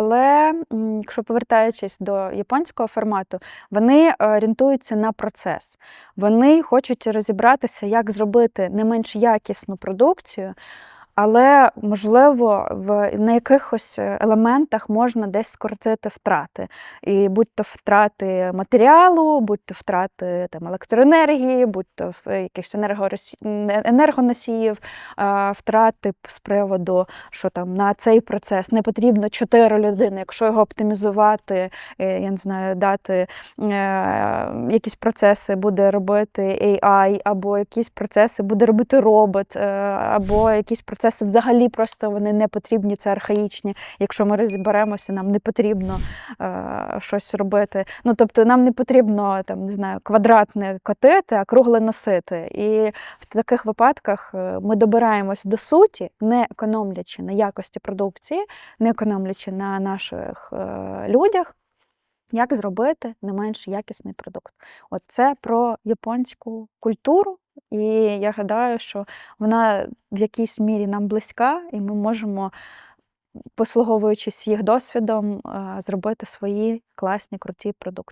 Але якщо повертаючись до японського формату, вони е, орієнтуються на процес. Вони хочуть розібратися, як зробити не менш якісну продукцію. Але можливо в на якихось елементах можна десь скоротити втрати. І будь-то втрати матеріалу, будь-то втрати там, електроенергії, будь-то в якихось енергоросі- енергоносіїв, втрати з приводу, що там на цей процес не потрібно чотири людини. Якщо його оптимізувати, е, я не знаю, дати е, якісь процеси буде робити AI, або якісь процеси буде робити робот, е, або якісь процеси взагалі просто вони не потрібні, це архаїчні. Якщо ми розберемося, нам не потрібно е, щось робити. Ну тобто нам не потрібно там, не знаю, квадратне котити, а кругле носити. І в таких випадках е, ми добираємось до суті, не економлячи на якості продукції, не економлячи на наших е, людях. Як зробити не менш якісний продукт? От це про японську культуру, і я гадаю, що вона в якійсь мірі нам близька, і ми можемо, послуговуючись їх досвідом, е, зробити свої класні, круті продукти.